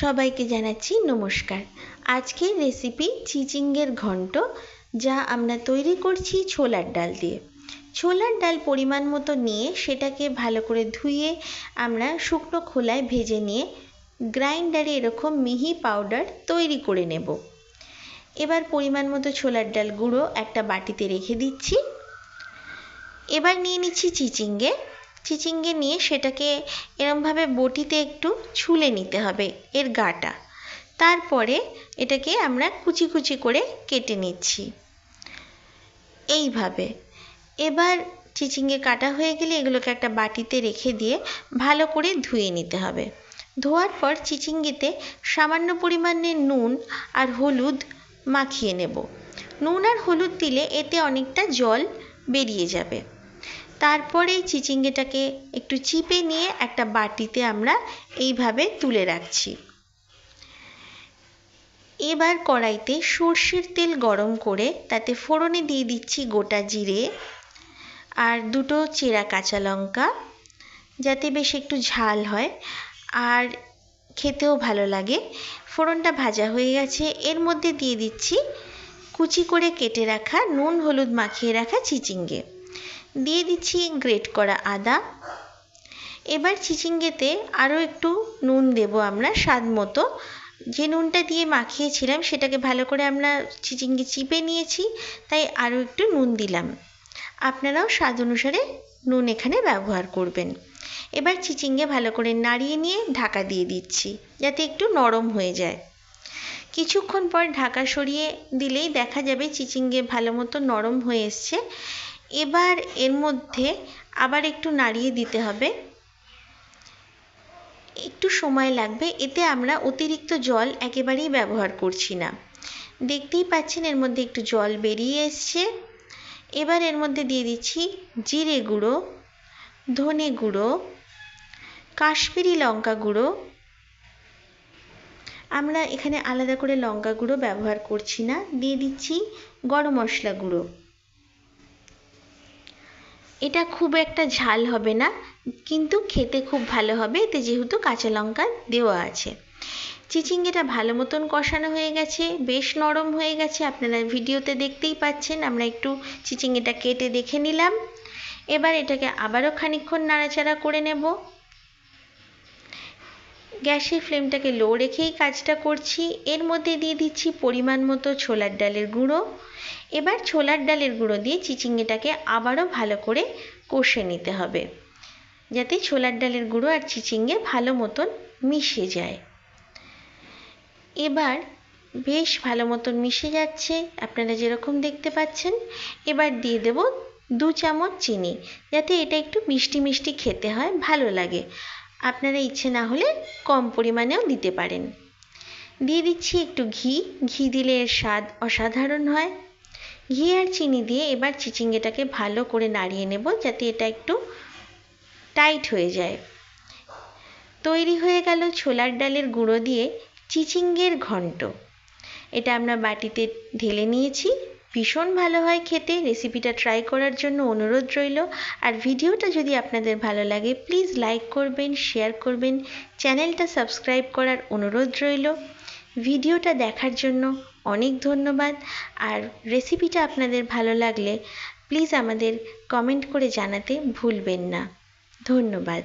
সবাইকে জানাচ্ছি নমস্কার। আজকের রেসিপি চিচিঙ্গের ঘন্ট, যা আমরা তৈরি করছি ছোলার ডাল দিয়ে। ছোলার ডাল পরিমাণ মতো নিয়ে সেটাকে ভালো করে ধুয়ে আমরা শুকনো খোলায় ভেজে নিয়ে গ্রাইন্ডারে এরকম মিহি পাউডার তৈরি করে নেব। এবার পরিমাণ মতো ছোলার ডাল গুঁড়ো একটা বাটিতে রেখে দিচ্ছি। এবার নিয়ে নিচ্ছি চিচিঙ্গে। চিচিঙ্গে নিয়ে সেটাকে এরমভাবে বটিতে একটু ছুলে নিতে হবে এর গাটা। তারপরে এটাকে আমরা কুচি কুচি করে কেটে নিচ্ছি। এইভাবে। এবার চিচিঙ্গে কাটা হয়ে গেলে এগুলোকে একটা বাটিতে রেখে দিয়ে ভালো করে ধুয়ে নিতে হবে। ধোয়ার পর চিচিঙ্গিতে সামান্য পরিমাণে নুন আর হলুদ মাখিয়ে নেব। নুন আর হলুদ দিলে এতে অনেকটা জল বেরিয়ে যাবে। তারপরে এই চিচিঙ্গেটাকে একটু চিপে নিয়ে একটা বাটিতে আমরা এইভাবে তুলে রাখছি। এবার কড়াইতে সর্ষের তেল গরম করে তাতে ফোড়নে দিয়ে দিচ্ছি গোটা জিরে আর দুটো চেরা কাঁচা লঙ্কা, যাতে বেশ একটু ঝাল হয়। আর খেতেও ভালো লাগে। ফোড়নটা ভাজা হয়ে গেছে। এর মধ্যে দিয়ে দিচ্ছি কুচি করে কেটে রাখা নুন হলুদ মাখিয়ে রাখা চিচিঙ্গে। দিয়ে দিচ্ছি গ্রেট করা আদা। এবার চিচিঙ্গেতে আরও একটু নুন দেব আমরা স্বাদ মতো। যে নুনটা দিয়ে মাখিয়েছিলাম সেটাকে ভালো করে আমরা চিচিঙ্গে চিপে নিয়েছি, তাই আরও একটু নুন দিলাম। আপনারাও স্বাদ অনুসারে নুন এখানে ব্যবহার করবেন। এবার চিচিঙ্গে ভালো করে নাড়িয়ে নিয়ে ঢাকা দিয়ে দিচ্ছি, যাতে একটু নরম হয়ে যায়। কিছুক্ষণ পর ঢাকা সরিয়ে দিলেই দেখা যাবে চিচিঙ্গে ভালো মতো নরম হয়ে এসছে। এবার এর মধ্যে আবার একটু নাড়িয়ে দিতে হবে। একটু সময় লাগবে, এতে আমরা অতিরিক্ত জল একেবারেই ব্যবহার করছি না। দেখতেই পাচ্ছেন এর মধ্যে একটু জল বেরিয়ে এসছে। এবার এর মধ্যে দিয়ে দিচ্ছি জিরে গুঁড়ো, ধনে গুঁড়ো, কাশ্মীরি লঙ্কা গুঁড়ো। আমরা এখানে আলাদা করে লঙ্কা গুঁড়ো ব্যবহার করছি না। দিয়ে দিচ্ছি গরম মশলা গুঁড়ো। এটা খুব একটা ঝাল হবে না, কিন্তু খেতে খুব ভালো হবে। এতে যেহেতু কাঁচা লঙ্কা দেওয়া আছে। চিচিঙ্গেটা ভালো মতন কষানো হয়ে গেছে, বেশ নরম হয়ে গেছে। আপনারা ভিডিওতে দেখতেই পাচ্ছেন, আমরা একটু চিচিঙ্গেটা কেটে দেখে নিলাম। এবার এটাকে আবারও খানিক্ষণ নাড়াচাড়া করে নেব। গ্যাসের ফ্লেমটাকে লো রেখেই কাজটা করছি। এর মধ্যে দিয়ে দিচ্ছি পরিমাণ মতো ছোলার ডালের গুঁড়ো। এবার ছোলার ডালের গুঁড়ো দিয়ে চিচিঙ্গেটাকে আবারও ভালো করে কষে নিতে হবে, যাতে ছোলার ডালের গুঁড়ো আর চিচিঙ্গে ভালো মতন মিশে যায়। এবার বেশ ভালো মতন মিশে যাচ্ছে, আপনারা যেরকম দেখতে পাচ্ছেন। এবার দিয়ে দেব দু চামচ চিনি, যাতে এটা একটু মিষ্টি মিষ্টি খেতে হয়, ভালো লাগে। আপনারা ইচ্ছে না হলে কম পরিমাণেও দিতে পারেন। দিয়ে দিচ্ছি একটু ঘি ঘি দিলে এর স্বাদ অসাধারণ হয়। ঘি আর চিনি দিয়ে এবার চিচিঙ্গেটাকে ভালো করে নাড়িয়ে নেব যাতে এটা একটু টাইট হয়ে যায়। তৈরি হয়ে গেল ছোলার ডালের গুঁড়ো দিয়ে চিচিঙ্গের ঘন্ট। এটা আমরা বাটিতে ঢেলে নিয়েছি। ভীষণ ভালো হয় খেতে। রেসিপিটা ট্রাই করার জন্য অনুরোধ রইল। আর ভিডিওটা যদি আপনাদের ভালো লাগে প্লিজ লাইক করবেন শেয়ার করবেন। চ্যানেলটা সাবস্ক্রাইব করার অনুরোধ রইল। ভিডিওটা দেখার জন্য অনেক ধন্যবাদ। আর রেসিপিটা আপনাদের ভালো লাগলে প্লিজ আমাদের কমেন্ট করে জানাতে ভুলবেন না। ধন্যবাদ।